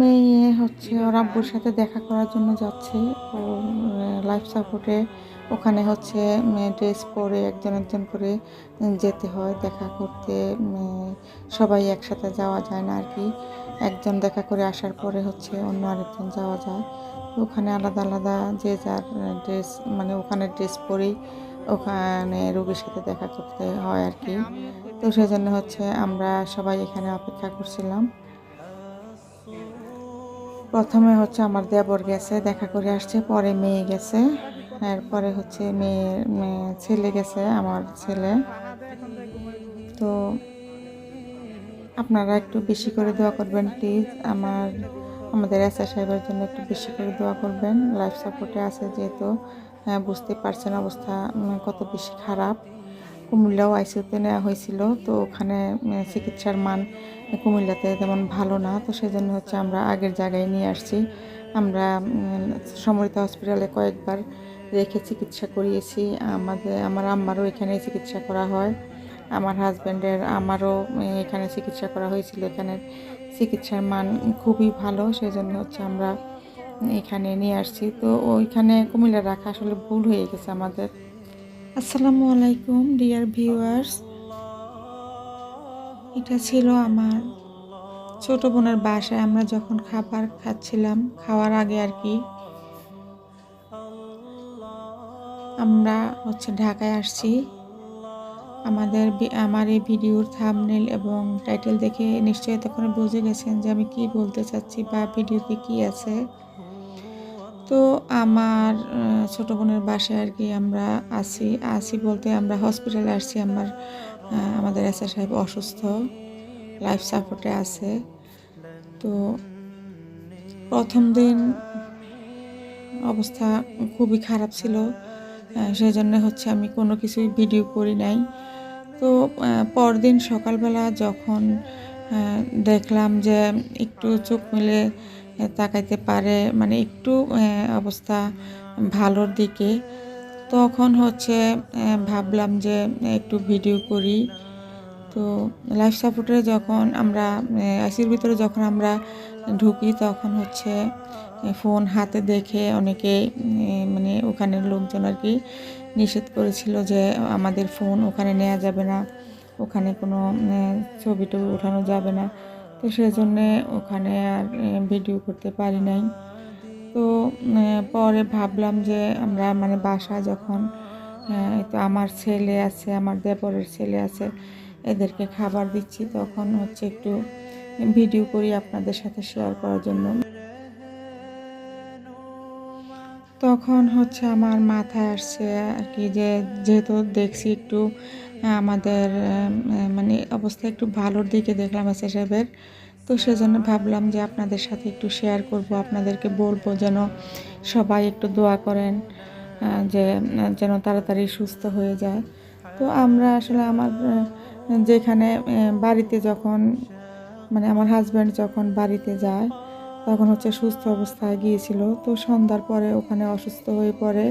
মেয়ে হচ্ছে ওর আব্বুর সাথে দেখা করার জন্য যাচ্ছে। ও লাইফ সাপোর্টে ওখানে হচ্ছে মেয়ে ড্রেস পরে একজন একজন করে যেতে হয়, দেখা করতে। সবাই একসাথে যাওয়া যায় না আর কি একজন দেখা করে আসার পরে হচ্ছে অন্য আরেকজন যাওয়া যায়। ওখানে আলাদা আলাদা যে যার ড্রেস মানে ওখানে ড্রেস পরেই ওখানে রোগীর সাথে দেখা করতে হয় আর কি তো সেজন্য হচ্ছে আমরা সবাই এখানে অপেক্ষা করছিলাম। প্রথমে হচ্ছে আমার দেবর গেছে দেখা করে আসছে পরে মেয়ে গেছে এরপরে হচ্ছে মেয়ে মেয়ে ছেলে গেছে আমার ছেলে। তো আপনারা একটু বেশি করে দোয়া করবেন প্লিজ আমার আমাদের এসআর সাহেবের জন্য একটু বেশি করে দোয়া করবেন। লাইফ সাপোর্টে আছে যেহেতু হ্যাঁ, বুঝতে পারছেন অবস্থা কত বেশি খারাপ। কুমিল্লাও আইসিউতে নেওয়া হয়েছিল তো ওখানে চিকিৎসার মান কুমিল্লাতে তেমন ভালো না, তো সেই জন্য হচ্ছে আমরা আগের জায়গায় নিয়ে আসছি। আমরা সমরিতা হসপিটালে কয়েকবার রেখে চিকিৎসা করিয়েছি। আমাদের, আমার আম্মারও এখানে চিকিৎসা করা হয়। আমার হাজব্যান্ডের আমারও এখানে চিকিৎসা করা হয়েছিল। এখানের চিকিৎসার মান খুবই ভালো সেই জন্য হচ্ছে আমরা এখানে নিয়ে আসছি। তো ওইখানে কুমিল্লা রাখা আসলে ভুল হয়ে গেছে আমাদের। আসসালামু আলাইকুম, ডিয়ার ভিউয়ার্স। এটা ছিল আমার ছোট বোনের বাসায় আমরা যখন খাবার খাচ্ছিলাম, খাওয়ার আগে আর কি। আমরা হচ্ছে ঢাকায় আসছি। আমাদের আমার এই ভিডিওর থামনেল এবং টাইটেল দেখে নিশ্চয়ই তখন বুঝে গেছেন যে আমি কি বলতে চাচ্ছি বা ভিডিওতে কি আছে। তো আমার ছোট বোনের বাসায় আর কি আমরা আসি আসি বলতে আমরা হসপিটালে আসছি, আমার আমাদের এসআর সাহেব অসুস্থ লাইফ সাপোর্টে আছে। তো প্রথম দিন অবস্থা খুবই খারাপ ছিল সেই জন্য হচ্ছে আমি কোনো কিছুই ভিডিও করি নাই। তো পরদিন সকালবেলা যখন দেখলাম যে একটু চোখ মেলে তাকাইতে পারে মানে একটু অবস্থা ভালোর দিকে। তখন হচ্ছে ভাবলাম যে একটু ভিডিও করি। তো লাইফ সাপোর্টে যখন আমরা আইসির ভিতরে যখন আমরা ঢুকি, তখন হচ্ছে ফোন হাতে দেখে অনেকে মানে ওখানের লোকজন আর কি নিষেধ করেছিল যে, আমাদের ফোন ওখানে নেওয়া যাবে না, ওখানে কোনো ছবি টবি ওঠানো যাবে না। তো সেই জন্যে ওখানে আর ভিডিও করতে পারি নাই। তো পরে ভাবলাম যে আমরা মানে বাসা যখন তো আমার ছেলে আছে, আমার দেবরের ছেলে আছে, এদেরকে খাবার দিচ্ছি, তখন হচ্ছে একটু ভিডিও করি আপনাদের সাথে শেয়ার করার জন্য। তখন হচ্ছে আমার মাথায় আসছে আর কি যে, যেহেতু দেখছি একটু আমাদের মানে অবস্থা একটু ভালোর দিকে দেখলাম এসে সাহেবের। তো সেজন্য ভাবলাম যে আপনাদের সাথে একটু শেয়ার করব, আপনাদেরকে বলব যেন সবাই একটু দোয়া করেন যে, যেন তাড়াতাড়ি সুস্থ হয়ে যায়। তো আমরা আসলে আমার যেখানে বাড়িতে যখন মানে আমার হাজব্যান্ড যখন বাড়িতে যায়, তখন হচ্ছে সুস্থ অবস্থায় গিয়েছিল। তো সন্ধ্যার পরে ওখানে অসুস্থ হয়ে পড়ে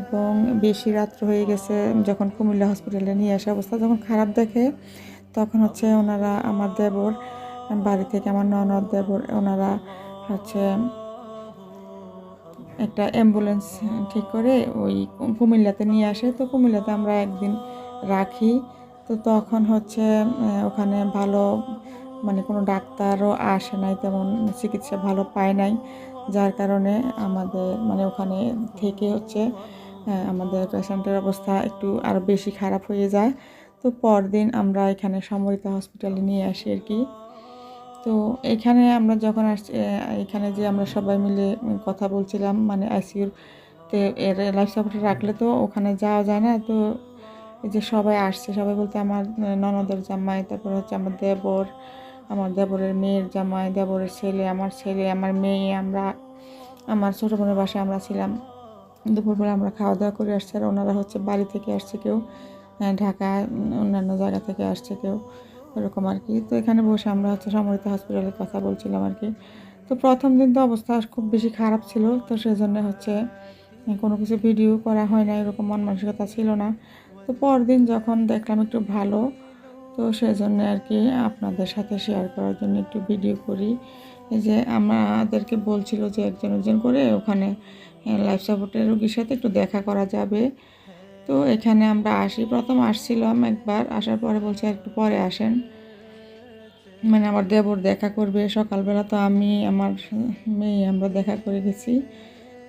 এবং বেশি রাত্র হয়ে গেছে, যখন কুমিল্লা হসপিটালে নিয়ে আসা অবস্থা যখন খারাপ দেখে, তখন হচ্ছে ওনারা আমার দেবর, বাড়ি থেকে আমার ননদ দেবর, ওনারা হচ্ছে একটা অ্যাম্বুলেন্স ঠিক করে ওই কুমিল্লাতে নিয়ে আসে। তো কুমিল্লাতে আমরা একদিন রাখি। তো তখন হচ্ছে ওখানে ভালো মানে কোনো ডাক্তারও আসে নাই, তেমন চিকিৎসা ভালো পায় নাই, যার কারণে আমাদের মানে ওখানে থেকে হচ্ছে আমাদের পেশেন্টের অবস্থা একটু আরও বেশি খারাপ হয়ে যায়। তো পরদিন আমরা এখানে সমরিতা হসপিটালে নিয়ে আসি আর কি। তো এখানে আমরা যখন আসছি এখানে যে আমরা সবাই মিলে কথা বলছিলাম মানে আইসিউর তে এর লাইফ সাপোর্টে রাখলে তো ওখানে যাওয়া যায় না। তো এই যে সবাই আসছে, সবাই বলতে আমার ননদের জামাই, তারপর হচ্ছে আমার দেবর, আমার দেবরের মেয়ের জামাই, দেবরের ছেলে, আমার ছেলে, আমার মেয়ে, আমরা, আমার ছোটো বোনের বাসায় আমরা ছিলাম। দুপুরবেলা আমরা খাওয়া দাওয়া করে আসছি আর ওনারা হচ্ছে বাড়ি থেকে আসছে কেউ ঢাকা, অন্যান্য জায়গা থেকে আসছে কেউ, এরকম আর কি। তো এখানে বসে আমরা হচ্ছে সমরিত হসপিটালের কথা বলছিলাম আর কি। তো প্রথম দিন তো অবস্থা খুব বেশি খারাপ ছিল, তো সেজন্য হচ্ছে কোনো কিছু ভিডিও করা হয় না, এরকম মন মানসিকতা ছিল না। তো পরদিন যখন দেখলাম একটু ভালো, তো সেই জন্য আর কি আপনাদের সাথে শেয়ার করার জন্য একটু ভিডিও করি। যে আমাদেরকে বলছিল যে একজন একজন করে ওখানে লাইফ সাপোর্টের রোগীর সাথে একটু দেখা করা যাবে। তো এখানে আমরা আসি। প্রথম আসছিলাম একবার, আসার পরে বলছে একটু পরে আসেন। মানে আমার দেবর দেখা করবে। সকালবেলা তো আমি, আমার মেয়ে, আমরা দেখা করে গেছি।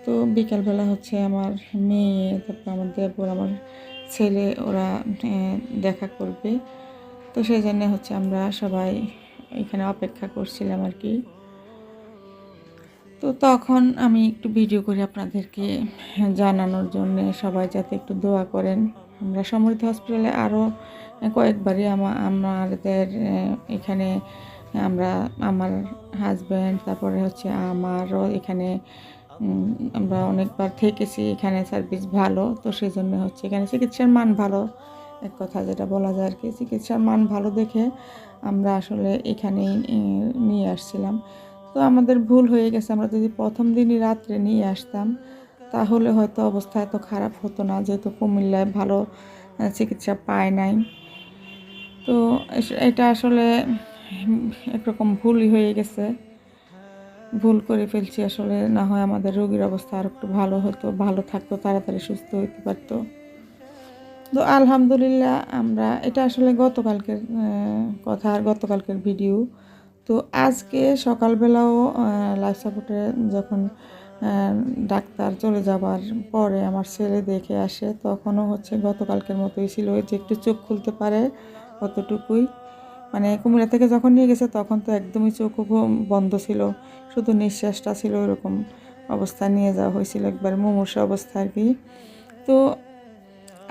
তো বিকালবেলা হচ্ছে আমার মেয়ে, তারপর আমার দেবর, আমার ছেলে, ওরা দেখা করবে। তো সেই জন্য হচ্ছে আমরা সবাই এখানে অপেক্ষা করছিলাম আর কি। তো তখন আমি একটু ভিডিও করে আপনাদেরকে জানানোর জন্য। সবাই যাতে একটু দোয়া করেন। আমরা সমৃদ্ধ হসপিটালে আরও কয়েকবারই আমা- আমাদের এখানে আমরা আমার হাজব্যান্ড তারপরে হচ্ছে আমারও এখানে আমরা অনেকবার থেকেছি। এখানে সার্ভিস ভালো, তো সেই জন্য হচ্ছে এখানে চিকিৎসার মান ভালো। এক কথা যেটা বলা যায় আর কি, চিকিৎসার মান ভালো দেখে আমরা আসলে এখানেই নিয়ে আসছিলাম। তো আমাদের ভুল হয়ে গেছে। আমরা যদি প্রথম দিনই রাত্রে নিয়ে আসতাম, তাহলে হয়তো অবস্থা এত খারাপ হতো না, যেহেতু কুমিল্লায় ভালো চিকিৎসা পায় নাই। তো এটা আসলে একরকম ভুলই হয়ে গেছে। ভুল করে ফেলছি আসলে, না হয় আমাদের রোগীর অবস্থা আর একটু ভালো হতো, ভালো থাকতো, তাড়াতাড়ি সুস্থ হতে পারতো। তো আলহামদুলিল্লাহ আমরা, এটা আসলে গতকালকের কথা আর গতকালকের ভিডিও। তো আজকে সকালবেলাও লাইফ সাপোর্টে যখন ডাক্তার চলে যাবার পরে আমার ছেলে দেখে আসে, তখনও হচ্ছে গতকালকের মতোই ছিল যে একটু চোখ খুলতে পারে অতটুকুই। মানে কুমিরা থেকে যখন নিয়ে গেছে তখন তো একদমই চোখ বন্ধ ছিল, শুধু নিঃশ্বাসটা ছিল এরকম অবস্থা নিয়ে যাওয়া হয়েছিল একবার মুমূর্ষ অবস্থা আর কি। তো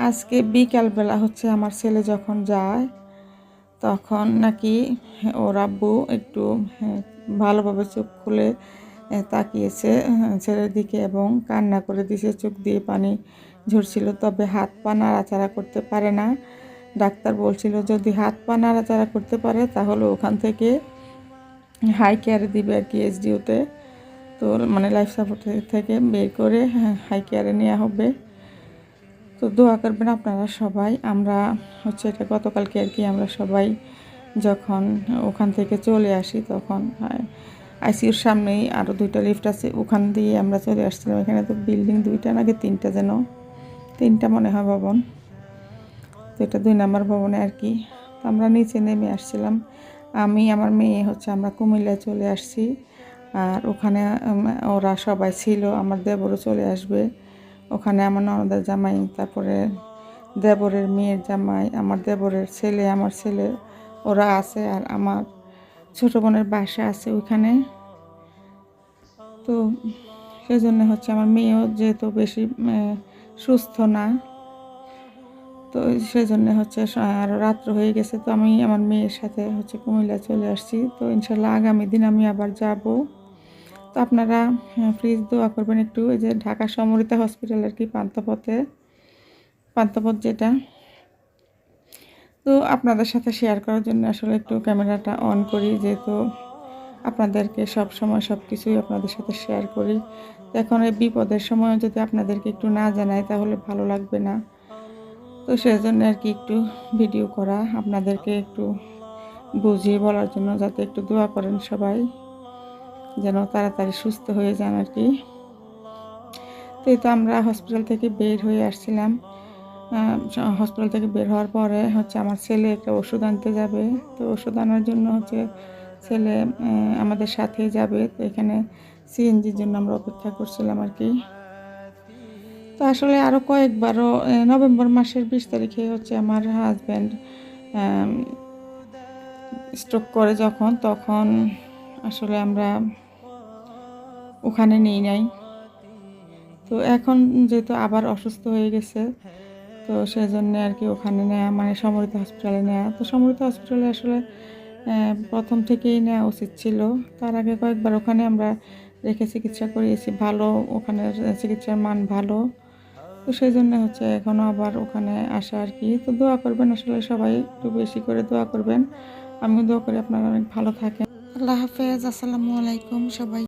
আজকে বিকালবেলা হচ্ছে আমার ছেলে যখন যায় তখন নাকি ওর আব্বু একটু হ্যাঁ, ভালোভাবে চোখ খুলে তাকিয়েছে হ্যাঁ, ছেলের দিকে এবং কান্না করে দিয়েছে চোখ দিয়ে পানি ঝরছিল। তবে হাত পা নাড়াচাড়া করতে পারে না। ডাক্তার বলছিল যদি হাত পা নাড়াচাড়া করতে পারে তাহলে ওখান থেকে হাই কেয়ারে দিবে আর কি এসডিওতে। তো মানে লাইফ সাপোর্ট থেকে বের করে হাই কেয়ারে নেওয়া হবে। তো দোয়া করবেন আপনারা সবাই। আমরা হচ্ছে এটা গতকালকে আর কি আমরা সবাই যখন ওখান থেকে চলে আসি তখন আইসিউর সামনেই আরও দুইটা লিফট আছে। ওখান দিয়ে আমরা চলে আসছিলাম। এখানে তো বিল্ডিং দুইটা নাকি তিনটা যেন? তিনটা মনে হয় ভবন। তো এটা দুই নম্বর ভবনে আর কি। তো আমরা নিচে নেমে আসছিলাম। আমি, আমার মেয়ে হচ্ছে আমরা কুমিল্লায় চলে আসছি। আর ওখানে ওরা সবাই ছিল। আমার দেবরও চলে আসবে। ওখানে আমার ননদের জামাই, তারপরে দেবরের মেয়ের জামাই, আমার দেবরের ছেলে, আমার ছেলে, ওরা আছে আর আমার ছোটো বোনের বাসা আছে ওইখানে। তো সেই জন্য হচ্ছে আমার মেয়েও যেহেতু বেশি সুস্থ না, তো সেই জন্য হচ্ছে আরও রাত্র হয়ে গেছে, তো আমি আমার মেয়ের সাথে হচ্ছে কুমিল্লা চলে আসছি। তো ইনশাল্লাহ আগামী দিন আমি আবার যাব। তো আপনারা প্লিজ দোয়া করবেন একটু। এই যে ঢাকা সমরিতা হসপিটাল আর কি পান্থপথে পান্থপথ যেটা। তো আপনাদের সাথে শেয়ার করার জন্য আসলে একটু ক্যামেরাটা অন করি, যেহেতু আপনাদেরকে সব সময় সব কিছুই আপনাদের সাথে শেয়ার করি। এখন এই বিপদের সময় যদি আপনাদেরকে একটু না জানাই, তাহলে ভালো লাগবে না। তো সেই জন্য আর কি একটু ভিডিও করা, আপনাদেরকে একটু বুঝিয়ে বলার জন্য, যাতে একটু দোয়া করেন সবাই। যেন তাড়াতাড়ি সুস্থ হয়ে যান আর কি। তো এই তো আমরা হসপিটাল থেকে বের হয়ে আসছিলাম। হসপিটাল থেকে বের হওয়ার পরে হচ্ছে আমার ছেলে একটা ওষুধ আনতে যাবে। তো ওষুধ আনার জন্য হচ্ছে ছেলে আমাদের সাথেই যাবে। তো এখানে সিএনজির জন্য আমরা অপেক্ষা করছিলাম আর কি। তো আসলে আরও কয়েকবারও নভেম্বর মাসের বিশ তারিখে হচ্ছে আমার হাজব্যান্ড স্ট্রোক করে যখন, তখন আসলে আমরা ওখানে নেই নাই। তো এখন যেহেতু আবার অসুস্থ হয়ে গেছে, তো সেই জন্য আর কি ওখানে নেওয়া মানে সমরিত হসপিটালে নেওয়া তো সমরিত হসপিটালে আসলে প্রথম থেকেই নেওয়া উচিত ছিল। তার আগে কয়েকবার ওখানে আমরা রেখে চিকিৎসা করিয়েছি, ভালো ওখানের চিকিৎসার মান ভালো। তো সেই জন্য হচ্ছে এখনও আবার ওখানে আসা আর কি। তো দোয়া করবেন আসলে সবাই, একটু বেশি করে দোয়া করবেন। আমি দোয়া করি আপনারা অনেক ভালো থাকেন। আল্লাহ হাফেজ, আসসালামু আলাইকুম সবাই।